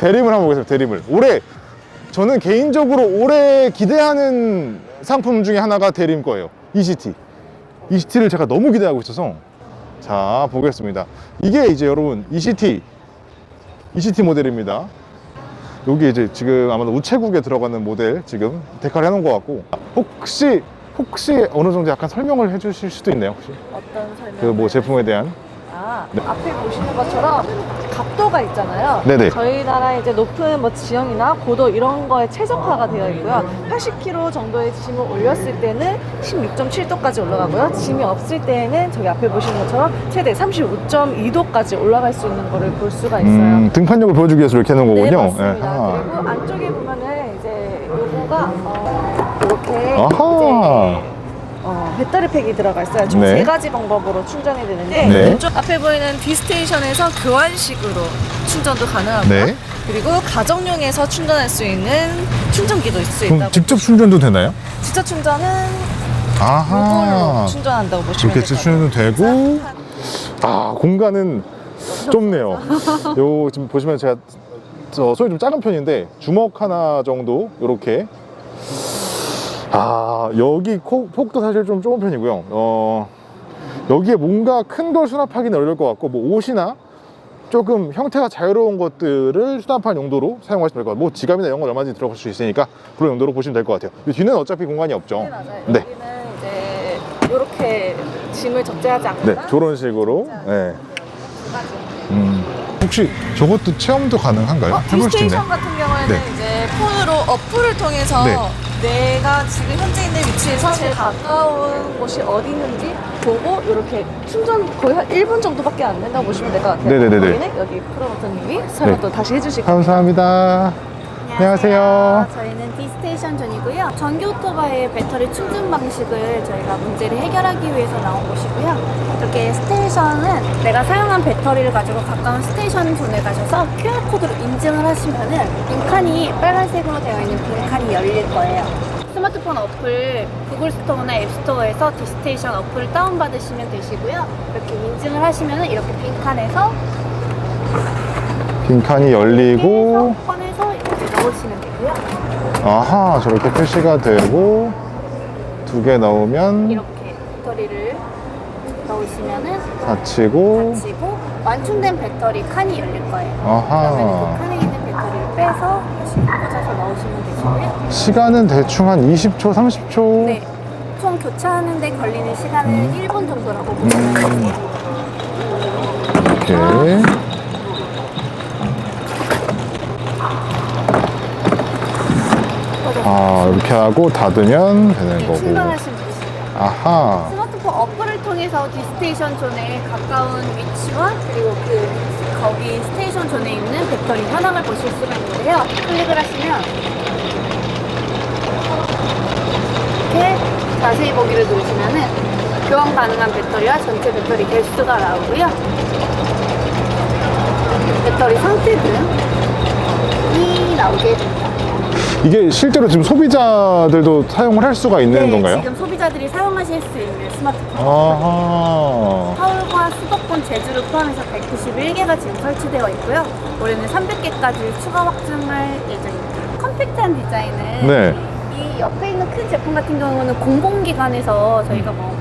대림을 한번 보겠습니다. 대림을. 올해 저는 개인적으로 올해 기대하는 상품 중에 하나가 대림 거예요. ECT. ECT를 제가 너무 기대하고 있어서 자 보겠습니다. 이게 이제 여러분 ECT ECT 모델입니다. 여기 이제 지금 아마도 우체국에 들어가는 모델 지금 데칼 해놓은 것 같고 혹시 혹시 어느 정도 약간 설명을 해주실 수도 있나요 혹시 어떤 설명? 그 뭐 제품에 대한 아, 네. 앞에 보시는 것처럼 각 도가 있잖아요. 네네. 저희 나라 이제 높은 뭐 지형이나 고도 이런 거에 최적화가 되어 있고요. 80kg 정도의 짐을 올렸을 때는 16.7도까지 올라가고요. 짐이 없을 때에는 저기 앞에 보시는 것처럼 최대 35.2도까지 올라갈 수 있는 거를 볼 수가 있어요. 음, 등판력을 보여주기 위해서 이렇게 해놓은 네, 거군요. 맞습니다. 예. 그리고 안쪽에 보면은 이제 요거가 어, 이렇게 아하. 이제 어, 배터리 팩이 들어가 있어요. 총 네. 세 가지 방법으로 충전이 되는데 네. 왼쪽 앞에 보이는 디스테이션에서 교환식으로 충전도 가능하고 요. 네. 그리고 가정용에서 충전할 수 있는 충전기도 있을 수 그럼 있다고. 직접 충전도 되나요? 직접 충전은 아하. 이걸로 충전한다고 보시면 이렇게 될것 충전도 되고. 아 공간은 좁네요. 요 지금 보시면 제가 저 손이 좀 작은 편인데 주먹 하나 정도 이렇게 아 여기 코- 폭도 사실 좀 좁은 편이고요. 어 여기에 뭔가 큰 걸 수납하기는 어려울 것 같고 뭐 옷이나 조금 형태가 자유로운 것들을 수납할 용도로 사용하시면 될 것 같아요. 뭐 지갑이나 이런 건 얼마든지 들어갈 수 있으니까 그런 용도로 보시면 될 것 같아요. 이 뒤는 어차피 공간이 없죠. 네, 맞아요. 네. 여기는 이제 이렇게 짐을 적재하지 않거나 네, 저런 식으로. 네. 두 가지. 음. 혹시 저것도 체험도 가능한가요? 어, 해볼 수? 디스테이션 같은 경우에는 네. 이제 폰으로 어플을 통해서 네. 내가 지금 현재 있는 위치에서 제일 가까운 곳이 어디 있는지 보고 이렇게 충전 거의 한 1분 정도밖에 안 된다고 보시면 될 것 같아요. 네네네네. 여기는 여기 프로모터님이 설명 네. 또 다시 거예요. 감사합니다. 안녕하세요. 저희는 디스테이션 존이고요. 전기 오토바이의 배터리 충전 방식을 저희가 문제를 해결하기 위해서 나온 곳이고요. 이렇게 스테이션은 내가 사용한 배터리를 가지고 가까운 스테이션 존에 가셔서 QR코드로 인증을 하시면은 빈칸이 빨간색으로 되어 있는 빈칸이 열릴 거예요. 스마트폰 어플 구글 스토어나 앱 스토어에서 디스테이션 어플을 다운받으시면 되시고요. 이렇게 인증을 하시면은 이렇게 빈칸에서 빈칸이 열리고, 넣으시면 되고요. 아하, 저렇게 표시가 되고, 두 개 넣으면 이렇게 배터리를 넣으시면은 닫히고, 닫히고 완충된 배터리 칸이 열릴 거예요. 그러면 아하. 그 칸에 있는 배터리를 빼서 다시 꽂아서 넣으시면 되시고요. 시간은 대충 한 20초, 30초. 네. 총 교체하는데 걸리는 시간은 음. 1분 정도라고 보시면 돼요. 이렇게. 아, 이렇게 하고 닫으면 되는 네, 거고. 충전하시면 되시고요. 아하. 스마트폰 어플을 통해서 디스테이션 존에 가까운 위치와 그리고 그 거기 스테이션 존에 있는 배터리 현황을 보실 수가 있는데요. 클릭을 하시면 이렇게 자세히 보기를 누르시면은 교환 가능한 배터리와 전체 배터리 개수가 나오고요. 배터리 상태 등이 나오게 됩니다. 이게 실제로 지금 소비자들도 사용을 할 수가 있는 네, 건가요? 지금 소비자들이 사용하실 수 있는 스마트폰. 아하. 서울과 수도권, 제주를 포함해서 191개가 지금 설치되어 있고요. 올해는 300개까지 추가 확장할 예정입니다. 컴팩트한 디자인은 네. 이 옆에 있는 큰 제품 같은 경우는 공공기관에서 저희가 뭐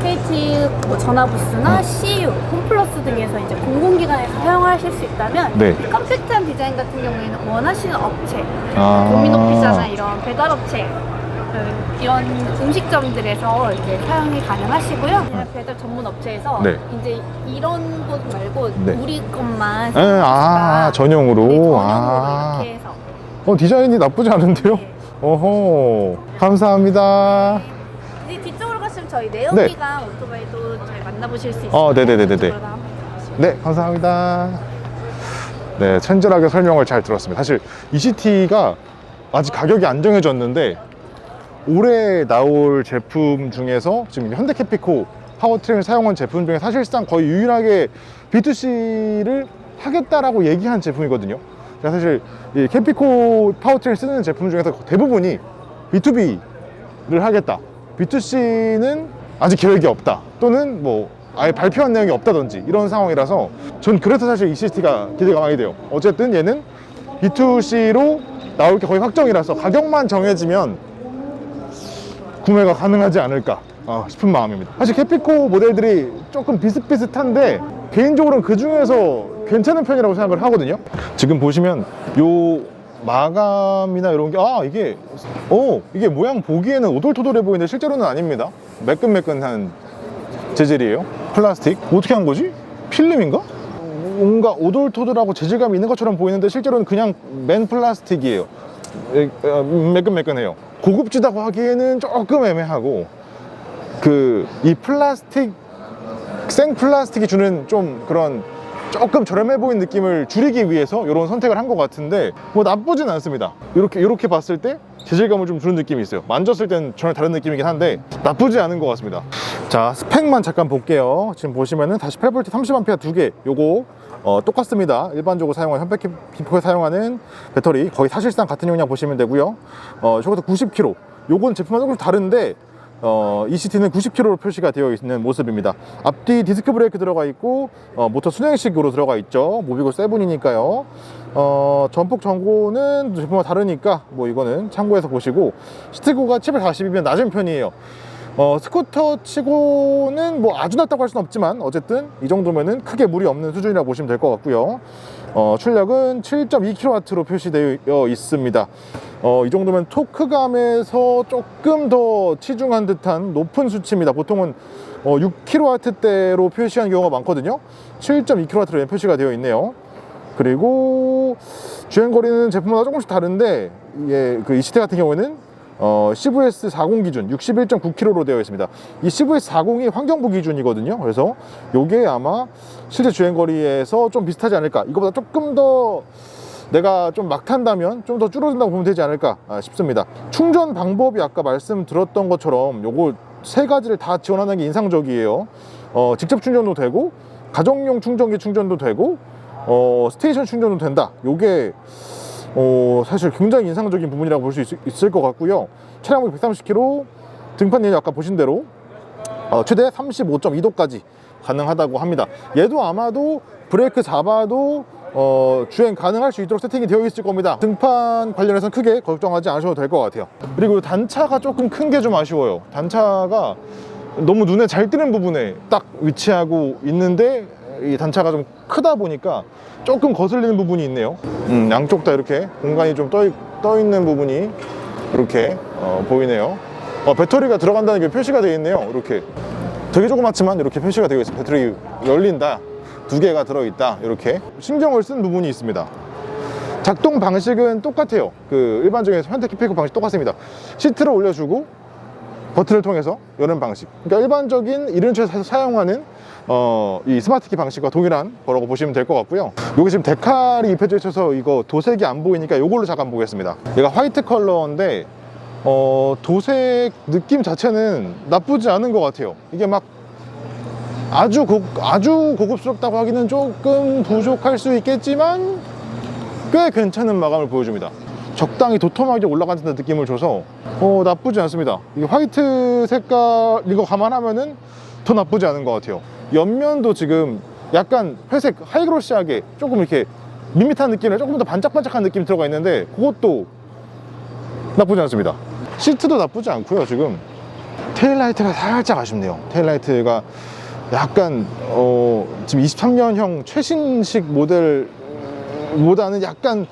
KT 뭐 전화부스나 CU, 홈플러스 등에서 이제 공공기관에서 사용하실 수 있다면 네. 이 컴팩트한 디자인 같은 경우에는 원하시는 업체, 아. 도미노 피자나 이런 배달업체 음, 이런 음식점들에서 이제 사용이 가능하시고요. 그냥 배달 전문 업체에서 네. 이제 이런 곳 말고 네. 우리 것만 에, 사용하시다. 아, 전용으로. 네, 전용으로 아. 이렇게 해서 어, 디자인이 나쁘지 않은데요? 네. 어허. 감사합니다. 가시면 저희 네오기가 오토바이도 잘 만나보실 수 있어요. 어, 네네네네네. 네, 감사합니다. 네, 친절하게 설명을 잘 들었습니다. 사실 ECT가 아직 가격이 안 정해졌는데 올해 나올 제품 중에서 지금 현대캐피코 파워트레인을 사용한 제품 중에 사실상 거의 유일하게 B2C를 하겠다라고 얘기한 제품이거든요. 그러니까 사실 이 캐피코 파워트레인 쓰는 제품 중에서 대부분이 B2B를 하겠다. B2C는 아직 계획이 없다. 또는 뭐 아예 발표한 내용이 없다든지 이런 상황이라서 전 그래서 사실 ECT가 기대가 많이 돼요. 어쨌든 얘는 B2C로 나올 게 거의 확정이라서 가격만 정해지면 구매가 가능하지 않을까 어, 싶은 마음입니다. 사실 캐피코 모델들이 조금 비슷비슷한데 개인적으로는 그 중에서 괜찮은 편이라고 생각을 하거든요. 지금 보시면 요 마감이나 이런 게 아 이게 어 이게 모양 보기에는 오돌토돌해 보이는데 실제로는 아닙니다. 매끈매끈한 재질이에요. 플라스틱 어떻게 한 거지? 필름인가? 뭔가 오돌토돌하고 재질감이 있는 것처럼 보이는데 실제로는 그냥 맨 플라스틱이에요. 매끈매끈해요. 고급지다고 하기에는 조금 애매하고 그 이 플라스틱 생 플라스틱이 주는 좀 그런 조금 저렴해 보이는 느낌을 줄이기 위해서 이런 선택을 한 것 같은데 뭐 나쁘진 않습니다. 이렇게 이렇게 봤을 때 재질감을 좀 주는 느낌이 있어요. 만졌을 때는 전혀 다른 느낌이긴 한데 나쁘지 않은 것 같습니다. 자 스펙만 잠깐 볼게요. 지금 보시면은 48V 30A 두개 요거 어, 똑같습니다. 일반적으로 사용하는 현백피코에 사용하는 배터리 거의 사실상 같은 용량 보시면 되고요. 어, 저것도 90kg. 요건 제품마다 조금 다른데 어, ECT는 90kg로 표시가 되어 있는 모습입니다. 앞뒤 디스크 브레이크 들어가 있고 어, 모터 순행식으로 들어가 있죠. 모비고 7이니까요. 어, 전폭 전고는 제품마다 다르니까 뭐 이거는 참고해서 보시고 시트고가 740이면 낮은 편이에요. 어, 스쿠터 치고는 뭐 아주 낮다고 할 수는 없지만 어쨌든 이 정도면은 크게 무리 없는 수준이라고 보시면 될 것 같고요. 어, 출력은 7.2kW로 표시되어 있습니다. 어, 이 정도면 토크감에서 조금 더 치중한 듯한 높은 수치입니다. 보통은 어, 6kW대로 표시하는 경우가 많거든요. 7.2kW로 표시가 되어 있네요. 그리고 주행 거리는 제품마다 조금씩 다른데 이게 그 ECT 같은 경우에는 어, CVS 40 기준 61.9km로 되어 있습니다. 이 CVS 40이 환경부 기준이거든요. 그래서 요게 아마 실제 주행 거리에서 좀 비슷하지 않을까. 이거보다 조금 더 내가 좀 막 탄다면 좀 더 줄어든다고 보면 되지 않을까 아, 싶습니다. 충전 방법이 아까 말씀드렸던 것처럼 요거 세 가지를 다 지원하는 게 인상적이에요. 어, 직접 충전도 되고 가정용 충전기 충전도 되고 어, 스테이션 충전도 된다. 요게 어, 사실 굉장히 인상적인 부분이라고 볼 수 있을 것 같고요. 차량무게 130kg, 등판 연료 아까 보신 대로 어, 최대 35.2도까지 가능하다고 합니다. 얘도 아마도 브레이크 잡아도 어, 주행 가능할 수 있도록 세팅이 되어 있을 겁니다. 등판 관련해서는 크게 걱정하지 않으셔도 될 것 같아요. 그리고 단차가 조금 큰 게 좀 아쉬워요. 단차가 너무 눈에 잘 띄는 부분에 딱 위치하고 있는데 이 단차가 좀 크다 보니까 조금 거슬리는 부분이 있네요. 음, 양쪽 다 이렇게 공간이 좀 떠, 떠 있는 부분이 이렇게 어, 보이네요. 어, 배터리가 들어간다는 게 표시가 되어 있네요. 이렇게 되게 조그맣지만 이렇게 표시가 되어 있어요. 배터리 열린다. 두 개가 들어있다. 이렇게 신경을 쓴 부분이 있습니다. 작동 방식은 똑같아요. 그 일반적인 현대 키피크 방식 똑같습니다. 시트를 올려주고 버튼을 통해서 여는 방식. 그러니까 일반적인 이륜차에서 사용하는 어, 이 스마트키 방식과 동일한 거라고 보시면 될 것 같고요. 여기 지금 데칼이 입혀져 있어서 이거 도색이 안 보이니까 이걸로 잠깐 보겠습니다. 얘가 화이트 컬러인데 어, 도색 느낌 자체는 나쁘지 않은 것 같아요. 이게 막 아주 고, 아주 고급스럽다고 하기는 조금 부족할 수 있겠지만 꽤 괜찮은 마감을 보여줍니다. 적당히 도톰하게 올라가는 듯한 느낌을 줘서 어, 나쁘지 않습니다. 이 화이트 색깔 이거 감안하면은 더 나쁘지 않은 것 같아요. 옆면도 지금 약간 회색 하이그로시하게 조금 이렇게 밋밋한 느낌에 조금 더 반짝반짝한 느낌이 들어가 있는데 그것도 나쁘지 않습니다. 시트도 나쁘지 않고요. 지금 테일라이트가 살짝 아쉽네요. 테일라이트가 약간 어, 지금 23년형 최신식 모델보다는 약간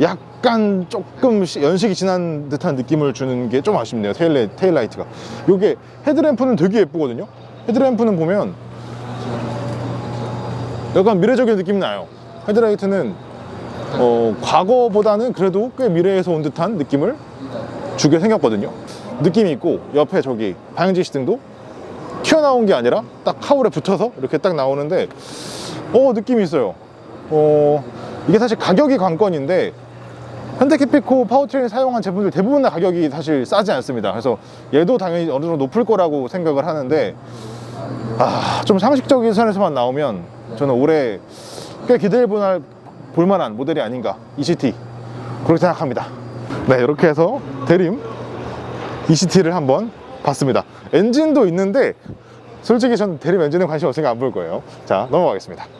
약간 조금 시- 연식이 지난 듯한 느낌을 주는 게 좀 아쉽네요. 테일라, 테일 라이트가. 요게 헤드램프는 되게 예쁘거든요. 헤드램프는 보면 약간 미래적인 느낌이 나요. 헤드라이트는 어, 과거보다는 그래도 꽤 미래에서 온 듯한 느낌을 주게 생겼거든요. 느낌이 있고 옆에 저기 방향지 시등도 튀어나온 게 아니라 딱 카울에 붙어서 이렇게 딱 나오는데 어 느낌이 있어요. 어 이게 사실 가격이 관건인데 현대캐피코 파워트레인 사용한 제품들 대부분 다 가격이 사실 싸지 않습니다. 그래서 얘도 당연히 어느 정도 높을 거라고 생각을 하는데 아, 좀 상식적인 선에서만 나오면 저는 올해 꽤 기대해 볼 볼만한 모델이 아닌가 ECT 그렇게 생각합니다. 네 이렇게 해서 대림 ECT를 한번 봤습니다. 엔진도 있는데 솔직히 전 대림 엔진은 관심 없으니까 안 볼 거예요. 자 넘어가겠습니다.